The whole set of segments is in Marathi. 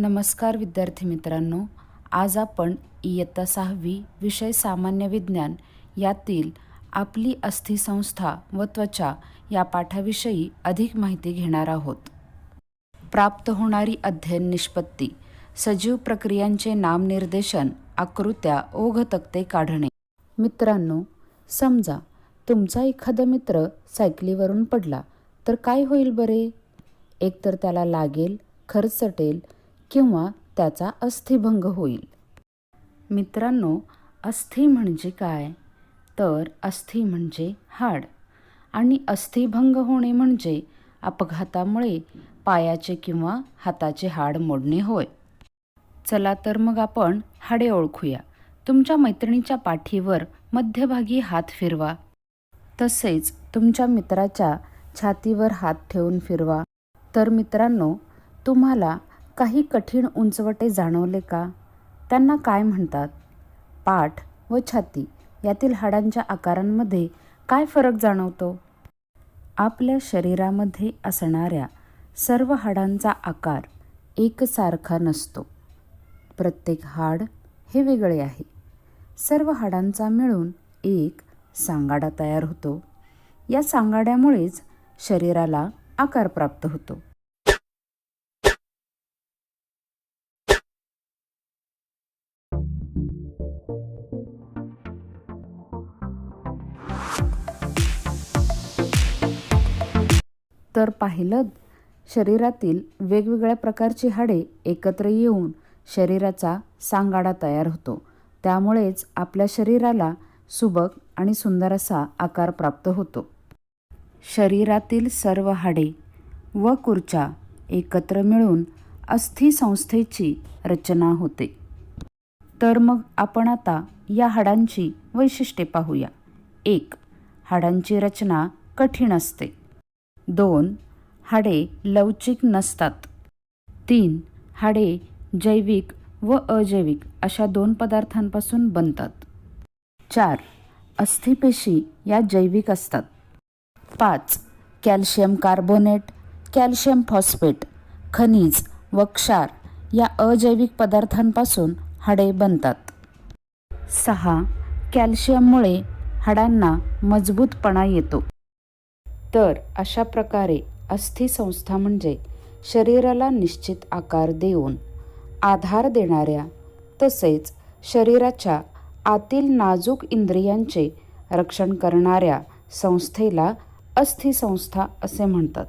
नमस्कार विद्यार्थी मित्रांनो आज आपण इयत्ता सहावी विषय सामान्य विज्ञान यातील आपली अस्थिसंस्था व त्वचा या पाठाविषयी अधिक माहिती घेणार आहोत. प्राप्त होणारी अध्ययन निष्पत्ती सजीव प्रक्रियांचे नामनिर्देशन आकृत्या ओघ तक्ते काढणे. मित्रांनो समजा तुमचा एखादा मित्र सायकलीवरून पडला तर काय होईल बरे? एकतर त्याला लागेल खरचटेल किंवा त्याचा अस्थिभंग होईल. मित्रांनो अस्थि म्हणजे काय? तर अस्थि म्हणजे हाड. आणि अस्थिभंग होणे म्हणजे अपघातामुळे पायाचे किंवा हाताचे हाड मोडणे होय. चला तर मग आपण हाडे ओळखूया. तुमच्या मैत्रिणीच्या पाठीवर मध्यभागी हात फिरवा. तसेच तुमच्या मित्राच्या छातीवर हात ठेवून फिरवा. तर मित्रांनो तुम्हाला काही कठीण उंचवटे जाणवले का? त्यांना काय म्हणतात? पाठ व छाती यातील हाडांच्या आकारांमध्ये काय फरक जाणवतो? आपल्या शरीरामध्ये असणाऱ्या सर्व हाडांचा आकार एकसारखा नसतो. प्रत्येक हाड हे वेगळे आहे. सर्व हाडांचा मिळून एक सांगाडा तयार होतो. या सांगाड्यामुळेच शरीराला आकार प्राप्त होतो. तर पाहिलं शरीरातील वेगवेगळ्या प्रकारची हाडे एकत्र येऊन शरीराचा सांगाडा तयार होतो. त्यामुळेच आपल्या शरीराला सुबक आणि सुंदर असा आकार प्राप्त होतो. शरीरातील सर्व हाडे व कुर्च्या एकत्र मिळून अस्थिसंस्थेची रचना होते. तर मग आपण आता या हाडांची वैशिष्ट्ये पाहूया. एक हाडांची रचना कठीण असते. दोन हाडे लवचिक नसतात. तीन हाडे जैविक व अजैविक अशा दोन पदार्थांपासून बनतात. चार अस्थिपेशी या जैविक असतात. पाच कॅल्शियम कार्बोनेट कॅल्शियम फॉस्फेट खनिज व क्षार या अजैविक पदार्थांपासून हाडे बनतात. सहा. कॅल्शियममुळे हाडांना मजबूतपणा येतो. तर अशा प्रकारे अस्थिसंस्था म्हणजे शरीराला निश्चित आकार देऊन आधार देणाऱ्या तसेच शरीराच्या आतील नाजूक इंद्रियांचे रक्षण करणाऱ्या संस्थेला अस्थिसंस्था असे म्हणतात.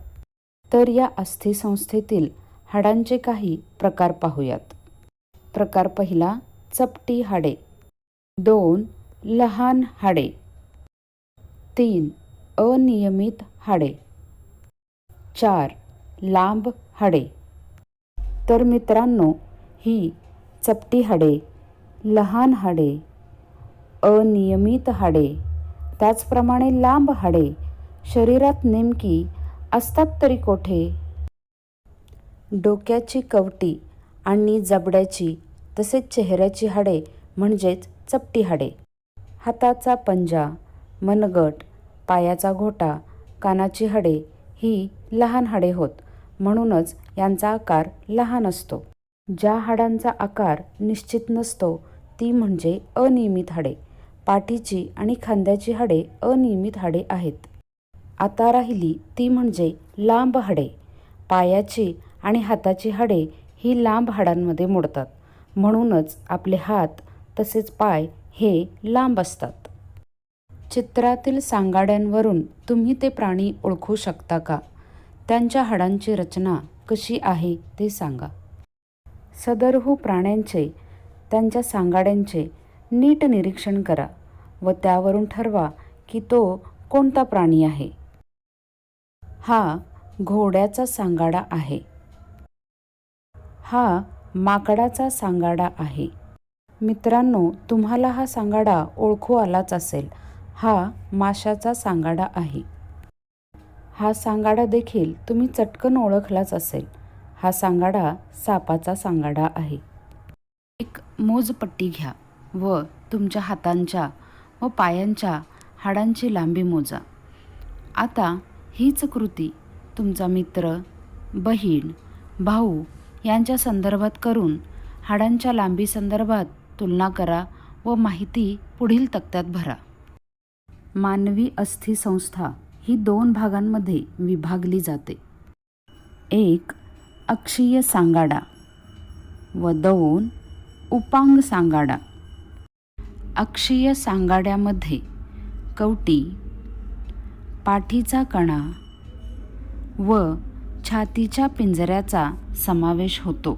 तर या अस्थिसंस्थेतील हाडांचे काही प्रकार पाहूयात. प्रकार पहिला चपटी हाडे. दोन लहान हाडे. तीन अनियमित हाडे. चार लांब हाडे. तर मित्रांनो ही चपटी हाडे लहान हाडे अनियमित हाडे त्याचप्रमाणे लांब हाडे शरीरात नेमकी असतात तरी कोठे? डोक्याची कवटी. आणि जबड्याची तसेच चेहऱ्याची हाडे म्हणजेच चपटी हाडे. हाताचा पंजा मनगट पायाचा घोटा कानाची हाडे ही लहान हाडे होत म्हणूनच यांचा आकार लहान असतो. ज्या हाडांचा आकार निश्चित नसतो ती म्हणजे अनियमित हाडे. पाठीची आणि खांद्याची हाडे अनियमित हाडे आहेत. आता राहिली ती म्हणजे लांब हाडे. पायाची आणि हाताची हाडे ही लांब हाडांमध्ये मोडतात. म्हणूनच आपले हात तसेच पाय हे लांब असतात. चित्रातील सांगाड्यांवरून तुम्ही ते प्राणी ओळखू शकता का? त्यांच्या हाडांची रचना कशी आहे ते सांगा. सदरहू हो प्राण्यांचे त्यांच्या सांगाड्यांचे नीट निरीक्षण करा व त्यावरून ठरवा की तो कोणता प्राणी आहे. हा घोड्याचा सांगाडा आहे. हा माकडाचा सांगाडा आहे. मित्रांनो तुम्हाला हा सांगाडा ओळखू आलाच असेल. हा माशाचा सांगाडा आहे. हा सांगाडा देखील तुम्ही चटकन ओळखलाच असेल. हा सांगाडा सापाचा सांगाडा आहे. एक मोजपट्टी घ्या व तुमच्या हातांच्या व पायांच्या हाडांची लांबी मोजा. आता हीच कृती तुमचा मित्र बहीण भाऊ यांच्या संदर्भात करून हाडांच्या लांबी संदर्भात तुलना करा व माहिती पुढील तक्त्यात भरा. मानवी अस्थिसंस्था ही दोन भागांमध्ये विभागली जाते. एक अक्षीय सांगाडा व दोन उपांग सांगाडा. अक्षीय सांगाड्यामध्ये कवटी पाठीचा कणा व छातीच्या पिंजऱ्याचा समावेश होतो.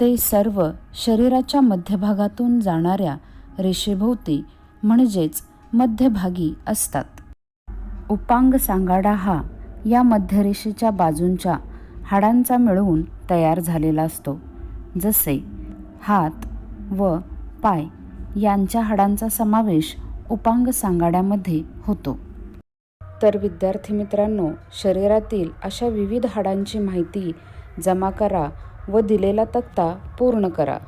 ते सर्व शरीराच्या मध्यभागातून जाणाऱ्या रेषेभोवती म्हणजेच मध्यभागी असतात. उपांग सांगाडा हा या मध्यरेषेच्या बाजूंच्या हाडांचा मिळवून तयार झालेला असतो. जसे हात व पाय यांच्या हाडांचा समावेश उपांग सांगाड्यामध्ये होतो. तर विद्यार्थी मित्रांनो शरीरातील अशा विविध हाडांची माहिती जमा करा व दिलेला तक्ता पूर्ण करा.